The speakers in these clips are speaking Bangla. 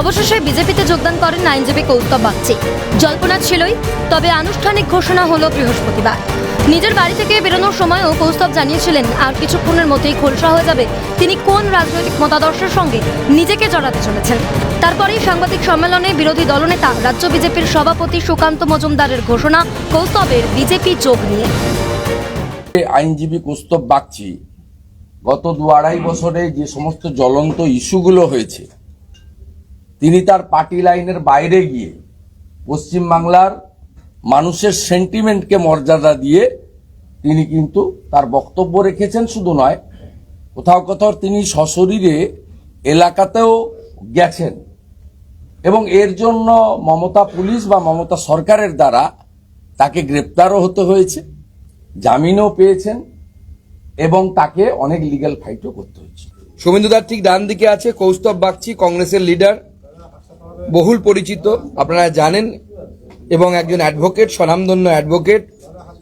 অবশেষে বিজেপিতে যোগদান করেন আইনজীবী কৌস্তব বাগচি। জল্পনা ছিলই, তবে আনুষ্ঠানিক ঘোষণা হলো বৃহস্পতিবার। নিজের বাড়ি থেকে বেরোনোর সময়ও কৌস্তব জানিয়েছিলেন, আর কিছুক্ষণের মধ্যেই খোলসা হয়ে যাবে। তিনি কোন রাজনৈতিক মতাদর্শের সঙ্গে নিজেকে জড়াতে চলেছেন? তারপরেই সাংবাদিক সম্মেলনে বিরোধী দলনেতা, রাজ্য বিজেপির সভাপতি সুকান্ত মজুমদারের ঘোষণা, কৌস্তবের বিজেপি যোগ নিয়ে। আইনজীবী কৌস্তব বাগচি গত দু আড়াই বছরে যে সমস্ত জ্বলন্ত ইস্যুগুলো হয়েছে তিনি তার পার্টি লাইনের বাইরে গিয়ে পশ্চিমবাংলার মানুষের সেন্টিমেন্টকে মর্যাদা দিয়ে তিনি কিন্তু তার বক্তব্য রেখেছেন। শুধু নয়, কোথাও কোথাও তিনি সশরীরে এলাকাতেও গেছেন এবং এর জন্য মমতা পুলিশ বা মমতা সরকারের দ্বারা তাকে গ্রেপ্তারও হতে হয়েছে, জামিনও পেয়েছেন এবং তাকে অনেক লিগ্যাল ফাইটও করতে হয়েছে। শুভেন্দুদার ঠিক ডান দিকে আছে, কৌস্তব বাগচি, কংগ্রেসের লিডার বহুল পরিচিত, আপনারা জানেন, এবং একজন অ্যাডভোকেট, স্বনামধন্য অ্যাডভোকেট।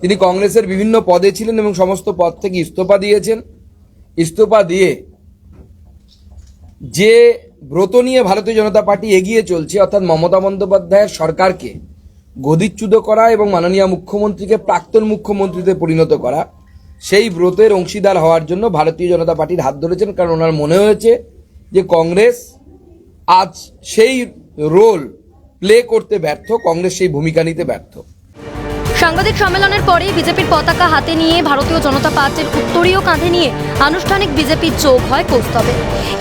তিনি কংগ্রেসের বিভিন্ন পদে ছিলেন এবং সমস্ত পদ থেকে ইস্তফা দিয়েছেন। ইস্তফা দিয়ে যে ব্রত নিয়ে ভারতীয় জনতা পার্টি এগিয়ে চলছে, অর্থাৎ মমতা বন্দ্যোপাধ্যায়ের সরকারকে গদিচ্যুত করা এবং মাননীয় মুখ্যমন্ত্রীকে প্রাক্তন মুখ্যমন্ত্রীতে পরিণত করা, সেই ব্রতের অংশীদার হওয়ার জন্য ভারতীয় জনতা পার্টির হাত ধরেছেন। কারণ ওনার মনে হয়েছে যে কংগ্রেস আজ সেই রোল প্লে করতে ব্যর্থ কংগ্রেস সেই ভূমিকা নিতে ব্যর্থ। সাংবাদিক সম্মেলনের পরে বিজেপির পতাকা হাতে নিয়ে ভারতীয় জনতা পার্টির উত্তরীয় কাঁধে নিয়ে আনুষ্ঠানিক বিজেপির যোগ হয় কৌস্তবে।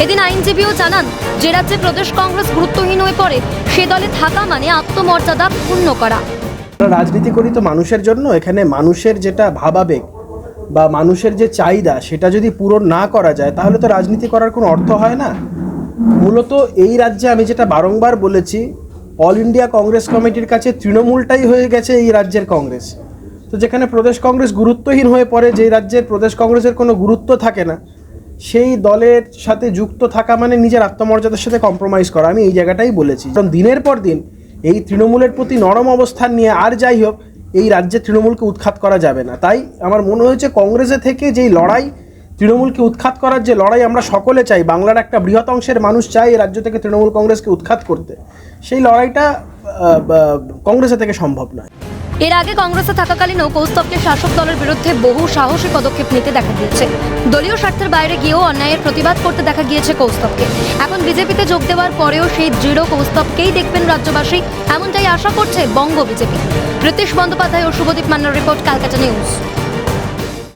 এদিন আইনজীবীও জানান যে রাজ্যে প্রদেশ কংগ্রেস গুরুত্বহীন হয়ে পড়ে সে দলে থাকা মানে আত্মমর্যাদা পূর্ণ করা। রাজনীতি করি তো মানুষের জন্য এখানে মানুষের যেটা ভাবাবেগ বা মানুষের যে চাহিদা সেটা যদি পূরণ না করা যায় তাহলে তো রাজনীতি করার কোনো অর্থ হয় না। মূলত এই রাজ্যে আমি যেটা বারংবার বলেছি অল ইন্ডিয়া কংগ্রেস কমিটির কাছে তৃণমূলটাই হয়ে গেছে এই রাজ্যের কংগ্রেস। তো যেখানে প্রদেশ কংগ্রেস গুরুত্বহীন হয়ে পড়ে, যেই রাজ্যের প্রদেশ কংগ্রেসের কোনো গুরুত্ব থাকে না, সেই দলের সাথে যুক্ত থাকা মানে নিজের আত্মমর্যাদার সাথে কম্প্রোমাইজ করা। আমি এই জায়গাটাই বলেছি। কারণ দিনের পর দিন এই তৃণমূলের প্রতি নরম অবস্থান নিয়ে আর যাই হোক, এই রাজ্যে তৃণমূলকে উৎখাত করা যাবে না। তাই আমার মনে হয়েছে কংগ্রেসে থেকে যেই লড়াই তৃণমূলকে উৎখাত করার যে লড়াই আমরা সকলে চাই, বাংলার একটা বৃহৎ অংশের মানুষ চাই এই রাজ্য থেকে তৃণমূল কংগ্রেসকে উৎখাত করতে, সেই লড়াইটা কংগ্রেসের থেকে সম্ভব নয়। এর আগে কংগ্রেসে থাকাকালীনও কৌস্তবকে শাসক দলের বিরুদ্ধে বহু সাহসী পদক্ষেপ নিতে দেখা গিয়েছে। দলীয় স্বার্থের বাইরে গিয়েও অন্যায়ের প্রতিবাদ করতে দেখা গিয়েছে কৌস্তবকে। এখন বিজেপিতে যোগ দেওয়ার পরেও সেই দৃঢ় কৌস্তবকেই দেখবেন রাজ্যবাসী। এমনটাই আশা করছে বঙ্গ বিজেপি। রীতিশ বন্দ্যোপাধ্যায় ও শুভদীপ মান্নার রিপোর্ট, ক্যালকাটা নিউজ।